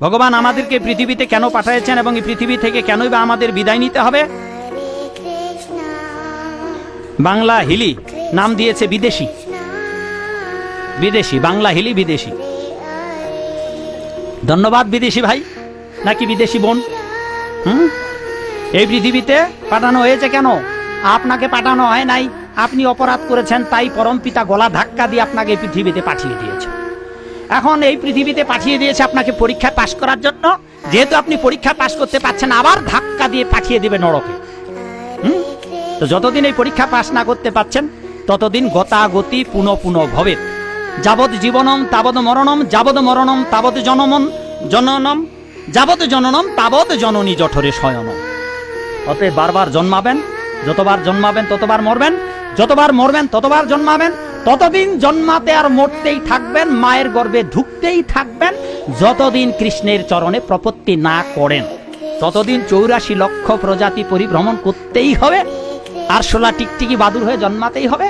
ভগবান আমাদেরকে পৃথিবীতে কেন পাঠিয়েছেন এবং এই পৃথিবী থেকে কেনই বা আমাদের বিদায় নিতে হবে? বাংলা হিলি নাম দিয়েছে বিদেশি। বিদেশি, বাংলা হিলি বিদেশি। ধন্যবাদ বিদেশি ভাই। নাকি বিদেশি বোন? হুম? এই পৃথিবীতে পাঠানো হয়েছে কেন? আপনাকে পাঠানো হয় নাই। আপনি অপরাধ করেছেন, তাই পরম পিতা গলা ধাক্কা দিয়ে আপনাকে পৃথিবীতে পাঠিয়ে দিয়েছে। এখন এই পৃথিবীতে পাঠিয়ে দিয়েছে আপনাকে পরীক্ষা পাশ করার জন্য। যেহেতু আপনি পরীক্ষা পাশ করতে পারছেন, আবার ধাক্কা দিয়ে পাঠিয়ে দিবে নরকে হুম? তো যতদিন এই পরীক্ষা পাশ না করতে পারছেন, ততদিন গতাগতি পুনঃ পুনঃ ভবে। যাবৎ জীবনম, তাবৎ মরণম, যাবৎ মরণম, তাবৎ জনমন, জননম, যাবৎ জননম, তাবৎ জননী জঠরে শয়নম। অতএব বারবার জন্মাবেন, যতবার জন্মাবেন, ততবার মরবেন। যতবার মরবেন, ততবার জন্মাবেন, ততদিন জন্মাতে আর মরতেই থাকবেন, মায়ের গর্ভে ঢুকতেই থাকবেন, যতদিন কৃষ্ণের চরণে প্রপত্তি না করেন, ততদিন চৌরাশি লক্ষ প্রজাতি পরিভ্রমণ করতেই হবে, আর সোলা টিকটিকি বাদুর হয়ে জন্মাতেই হবে,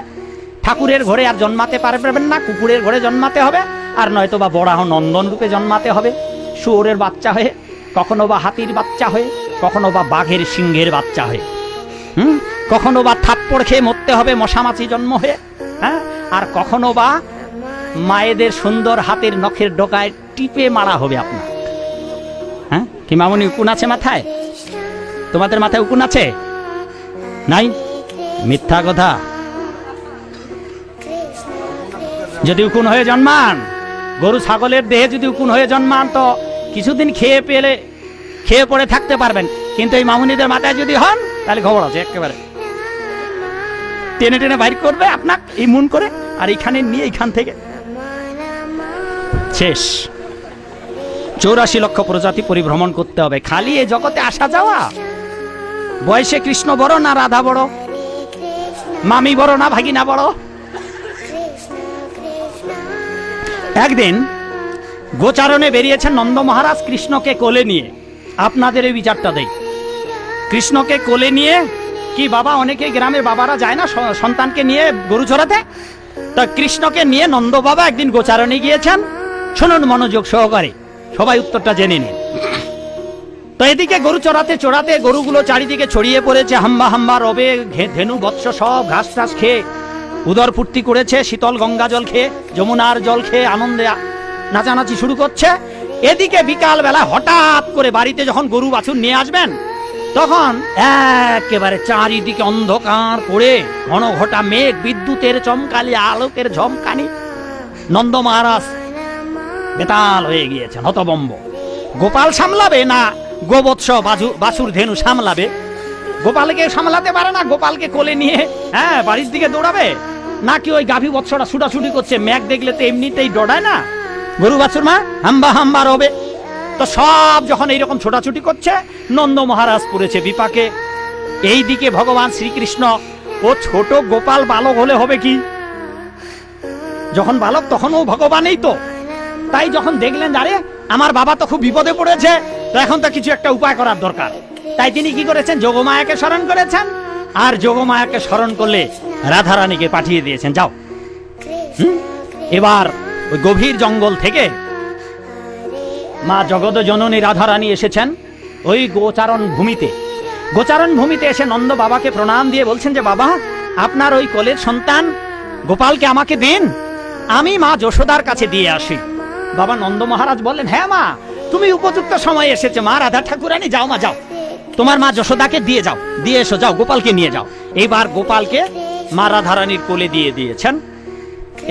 ঠাকুরের ঘরে আর জন্মাতে পারবেন না, কুকুরের ঘরে জন্মাতে হবে, আর নয়তো বা বরাহ নন্দন রূপে জন্মাতে হবে, শুয়োরের বাচ্চা হয়ে, কখনো বা হাতির বাচ্চা হয়ে, কখনো বা বাঘের সিংহের বাচ্চা হয়ে। হুম? কখনো বা থাপ্পড় খেয়ে মরতে হবে মশামাছি জন্ম হয়ে হ্যাঁ? আর কখনো বা মায়েদের সুন্দর হাতের নখের ডোকায় টিপে মারা হবে আপনার। হ্যাঁ? কি মামনি উকুন আছে মাথায়? তোমাদের মাথায় উকুন আছে? নাই? মিথ্যা কথা। যদি উকুন হয়ে জন্মান, গরু ছাগলের দেহে যদি উকুন হয়ে জন্মান, তো কিছুদিন খেয়ে পেলে, খেয়ে পড়ে থাকতে পারবেন। কিন্তু এই মামুনিদের মাথায় যদি হন, তাহলে খবর আছে একেবারে। টেনে টেনে বাইর করবে আপনার ইমুন করে, আর এইখানে নিয়ে এখান থেকে। শেষ। চৌরাশি লক্ষ প্রজাতি পরিভ্রমণ করতে হবে। খালি এ জগতে আসা যাওয়া? বয়সে কৃষ্ণ বড় না রাধা বড়? মামি বড় না ভাগিনা বড়? একদিন গোচারণে বেরিয়েছেন নন্দ মহারাজ কৃষ্ণকে কোলে নিয়ে। আপনাদের এই বিচারটা দেই। কৃষ্ণকে কোলে নিয়ে কি বাবা অনেকে গ্রামের বাবারা যায় না সন্তানকে নিয়ে গরু চড়াতে তা কৃষ্ণকে নিয়ে নন্দ বাবা একদিন গোচারণে গিয়েছেন। শুনুন মনোযোগ সহকারে, সবাই উত্তরটা জেনে নিন। তো এদিকে গরু চড়াতে চড়াতে গরুগুলো চারিদিকে ছড়িয়ে পড়েছে, হাম্বা হাম্বা, রবে ধেনু, বৎস সব ঘাস টাস খেয়ে। উদর ফুর্তি করেছে, শীতল গঙ্গা জল খেয়ে, যমুনার জল খেয়ে আনন্দে নাচানাচি শুরু করছে। এদিকে বিকাল বেলা হঠাৎ করে বাড়িতে যখন গরু বাছুর নিয়ে আসবেন তখন একেবারে চারিদিকে অন্ধকার করে ঘন ঘটা মেঘ, বিদ্যুতের চমকালি, আলোকের ঝমকানি। নন্দ মহারাজ বেতাল হয়ে গিয়েছেন, হতবম্ব। গোপাল সামলাবে না? গোবৎস বাজু বাছুর ধেনু সামলাবে? গোপালকে সামলাতে পারে না? গোপালকে কোলে নিয়ে হ্যাঁ বাড়ির দিকে দৌড়াবে? নাকি ওই গাভী বৎসটা ছুটাছুটি করছে? ম্যাগ দেখলে তো এমনিতেই ডরায় না? গরু বাছুর মা, হাম্বা হাম্বা রবে। তো সব যখন এইরকম ছোটাছুটি করছে, নন্দ মহারাজ পড়েছে বিপাকে। এই দিকে ভগবান শ্রীকৃষ্ণ, ও ছোট গোপাল বালক হলে হবে কি? যখন বালক, তখন ও ভগবানই তো। তাই যখন দেখলেন আরে, আমার বাবা তো খুব বিপদে পড়েছে, তো এখন তো কিছু একটা উপায় করার দরকার। তাই তিনি কি করেছেন? যোগমায়াকে স্মরণ করেছেন। আর যোগমায়াকে স্মরণ করলে রাধারানীকে পাঠিয়ে দিয়েছেন। যাও? এবার গভীর জঙ্গল থেকে মা জগত জননী রাধারানী এসেছেন ওই গোচারণ ভূমিতে। গোচারণ ভূমিতে এসে নন্দ বাবাকে প্রণাম দিয়ে বলছেন যে, বাবা, আপনার ওই কোলের সন্তান গোপালকে আমাকে দিন। আমি মা যশোদার কাছে দিয়ে আসি। বাবা নন্দ মহারাজ বললেন হ্যাঁ মা, তুমি উপযুক্ত সময় এসেছে মা, রাধা ঠাকুরানী, যাও মা, যাও। তোমার মা যশোদাকে দিয়ে যাও, দিয়ে এসো, যাও, গোপালকে নিয়ে যাও। এবার গোপালকে মা রাধারানীর কোলে দিয়ে দিয়েছেন।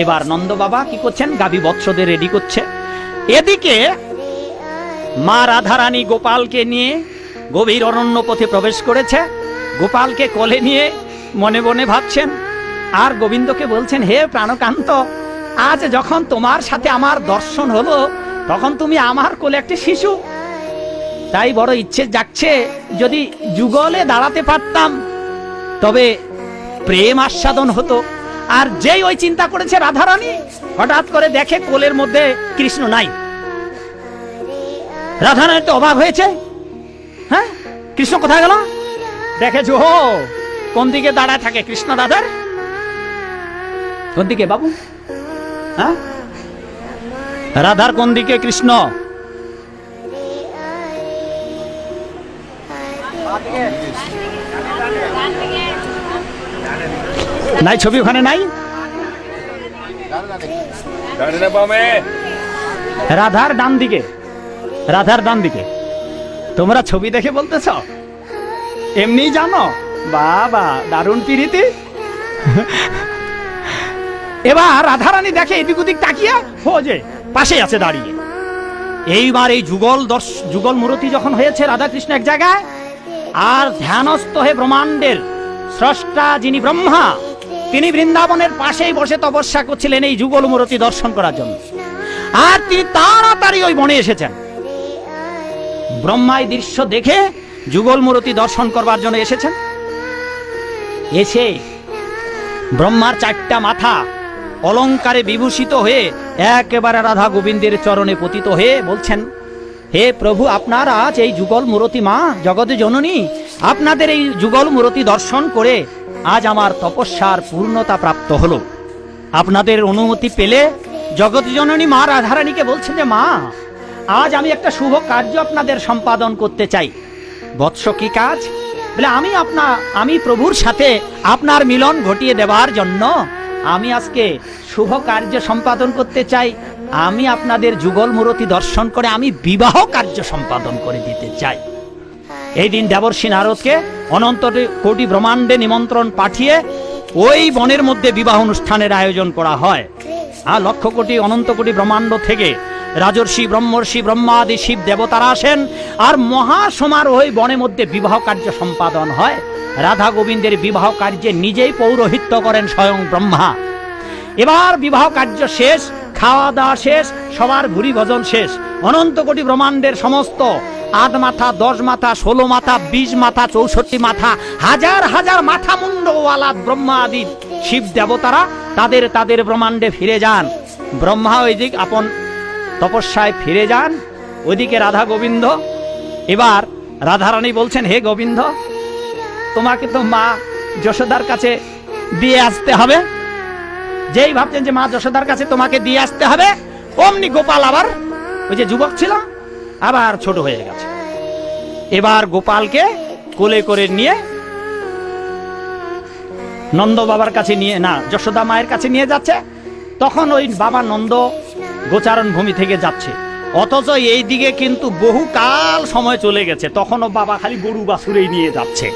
এবার নন্দ বাবা কি করছেন? গাবি বৎসদের রেডি করছে। এদিকে মা রাধারানী গোপালকে নিয়ে গভীর অরণ্য পথে প্রবেশ করেছে। গোপালকে কোলে নিয়ে মনে মনে ভাবছেন, আর গোবিন্দকে বলছেন, হে প্রাণকান্ত, আজ যখন তোমার সাথে আমার দর্শন হলো, তখন তুমি আমার কোলে একটি শিশু। তাই বড় ইচ্ছে যাচ্ছে যদি যুগলে দাঁড়াতে পারতাম, তবে প্রেম আস্বাদন হতো। আর যেই ওই চিন্তা করেছে রাধারানী, হঠাৎ করে দেখে কোলের মধ্যে কৃষ্ণ নাই। রাধারানী তো অবাক হয়েছে। হ্যাঁ? কৃষ্ণ কোথায় গেল? দেখেছ কোন দিকে দাঁড়ায় থাকে কৃষ্ণ দাদার কোন দিকে বাবু? হ্যাঁ? রাধার কোন দিকে কৃষ্ণ? নাই ছবি ওখানে নাই? রাধার ডান দিকে। রাধার ডান দিকে। তোমরা ছবি দেখে বলতেছ? এমনি জানো? বাবা, দারুণ পিরিতি। এবার রাধারানী দেখে এদিক ওদিক তাকিয়া ও যে পাশে আছে দাঁড়িয়ে। এইবার এই যুগল দর্শ, যুগল মূর্তি যখন হয়েছে রাধাকৃষ্ণ এক জায়গায়, আর ধ্যানস্থ হয়ে ব্রহ্মাণ্ডের স্রষ্টা যিনি ব্রহ্মা, তিনি বৃন্দাবনের পাশেই বসে তপস্যা করছিলেন এই যুগল মূর্তি দর্শন করার জন্য। আর তিনি তাড়াতাড়ি ওই বনে এসেছেন। ব্রহ্মা এই দৃশ্য দেখে যুগল মূর্তি দর্শন করবার জন্য এসেছেন। এসে ব্রহ্মার চারটা মাথা অলঙ্কারে বিভূষিত হয়ে একেবারে রাধা গোবিন্দের চরণে পতিত হয়ে বলছেন, হে প্রভু, আপনার আজ এই যুগল মূরতি মা জগতে জননী, আপনাদের এই যুগল মূরতি দর্শন করে আজ আমার তপস্যার পূর্ণতা প্রাপ্ত হলো। আপনাদের অনুমতি পেলে জগৎ জননী মা রাধারানীকে বলছেন যে, মা আজ আমি একটা শুভ কার্য আপনাদের সম্পাদন করতে চাই। বৎস কি কাজ? বলে, আমি আপনা, আমি প্রভুর সাথে আপনার মিলন ঘটিয়ে দেওয়ার জন্য আমি আজকে শুভ কার্য সম্পাদন করতে চাই। আমি আপনাদের যুগল মূরতি দর্শন করে আমি বিবাহ কার্য সম্পাদন করে দিতে চাই। এই দিন দেবর্ষী নারদকে অনন্ত কোটি ব্রহ্মাণ্ডে নিমন্ত্রণ পাঠিয়ে ওই বনের মধ্যে বিবাহ অনুষ্ঠানের আয়োজন করা হয়। আর লক্ষ কোটি, অনন্ত কোটি ব্রহ্মাণ্ড থেকে রাজর্ষি, ব্রহ্মর্ষি, ব্রহ্মাদি, শিব দেবতারা আসেন। আর মহা সমারোহ বনের মধ্যে বিবাহ কার্য সম্পাদন হয়। রাধা গোবিন্দের বিবাহ কার্যে নিজেই পৌরোহিত্য করেন স্বয়ং ব্রহ্মা। এবার বিবাহ কার্য শেষ খাওয়া দাওয়া শেষ, সবার ভুরি ভজন শেষ। অনন্ত কোটি ব্রহ্মাণ্ডের সমস্ত আট মাথা, দশ মাথা, ষোলো মাথা, বিশ মাথা, চৌষট্টি মাথা, হাজার হাজার মাথা মুন্ডওয়ালা ব্রহ্মা আদি শিব দেবতারা তাদের তাদের ব্রহ্মাণ্ডে ফিরে যান। ব্রহ্মা ওই দিক আপন তপস্যায় ফিরে যান। ওদিকে রাধা গোবিন্দ। এবার রাধারানী বলছেন, হে গোবিন্দ, তোমাকে তো মা যশোদার কাছে দিয়ে আসতে হবে। যেই ভাবছেন যে মা যশোদার কাছে তোমাকে দিয়ে আসতে হবে, অমনি গোপাল আবার ওই যে যুবক ছিল, আবার ছোট হয়ে গেছে। এবার গোপালকে কোলে করে নিয়ে নন্দ বাবার কাছে নিয়ে, না, যশোদা মায়ের কাছে নিয়ে যাচ্ছে। তখন ওই বাবা নন্দ গোচারণ ভূমি থেকে যাচ্ছে। অথচ এই দিকে কিন্তু বহু কাল সময় চলে গেছে, তখনও বাবা খালি গরু বাছুরেই নিয়ে যাচ্ছে।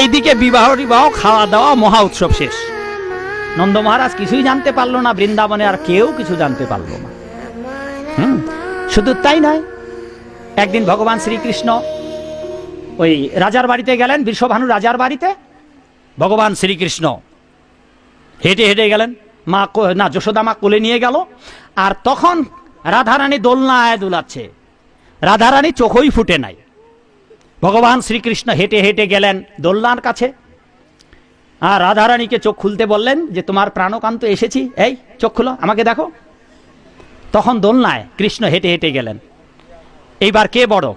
এই দিকে বিবাহ বিবাহ, খাওয়া দাওয়া, মহা উৎসব শেষ। নন্দ মহারাজ কিছুই জানতে পারল না, বৃন্দাবনে আর কেউ কিছু জানতে পারল না। হুম, শুধু তাই নয়, একদিন ভগবান শ্রীকৃষ্ণ ওই রাজার বাড়িতে গেলেন, বিশ্বভানু রাজার বাড়িতে। ভগবান শ্রীকৃষ্ণ হেঁটে হেঁটে গেলেন। মা না, যশোদা মা কোলে নিয়ে গেল, আর তখন রাধারানী দোলনায় দুলাচ্ছে রাধারানী চোখই ফুটে নাই। ভগবান শ্রীকৃষ্ণ হেঁটে হেঁটে গেলেন দোলনার কাছে। আর রাধারানীকে চোখ খুলতে বললেন যে, তোমার প্রাণকান্ত এসেছি, এই চোখ খুলো, আমাকে দেখো। তখন দোলনায় কৃষ্ণ হেঁটে হেঁটে গেলেন। এইবার কে বড়?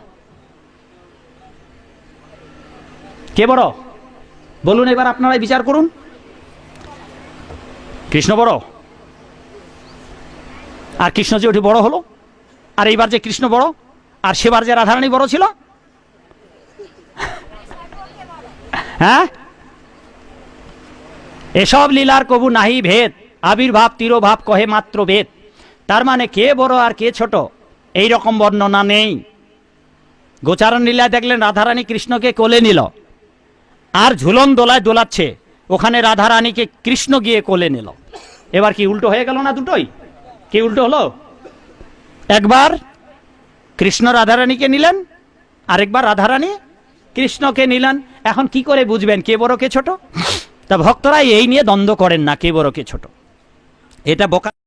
কে বড়? বলুন এবার আপনারাই বিচার করুন। কৃষ্ণ বড়? আর কৃষ্ণ যে ওটি বড় হলো? আর এইবার যে কৃষ্ণ বড়? আর সেবার যে রাধারানী বড় ছিল? হ্যাঁ? এসব লীলার কবু নাহি ভেদ, আবির্ভাব তিরোভাব কহে মাত্র ভেদ তার মানে কে বড় আর কে ছোট? এই রকম বর্ণনা নেই। গোচারণ লীলায় দেখলেন রাধারানী কৃষ্ণকে কোলে নিল, আর ঝুলন দোলায় দোলাচ্ছে। ওখানে রাধারানীকে কৃষ্ণ গিয়ে কোলে নিল। এবার কি উল্টো হয়ে গেল না দুটোই? কি উল্টো হলো? একবার কৃষ্ণ রাধারানীকে নিলেন, আরেকবার রাধারানী কৃষ্ণকে নিলেন। এখন কি করে বুঝবেন কে বড় কে ছোট? তা ভক্তরা এই নিয়ে দ্বন্দ্ব করেন না কে বড় কে ছোট। এটা বোকা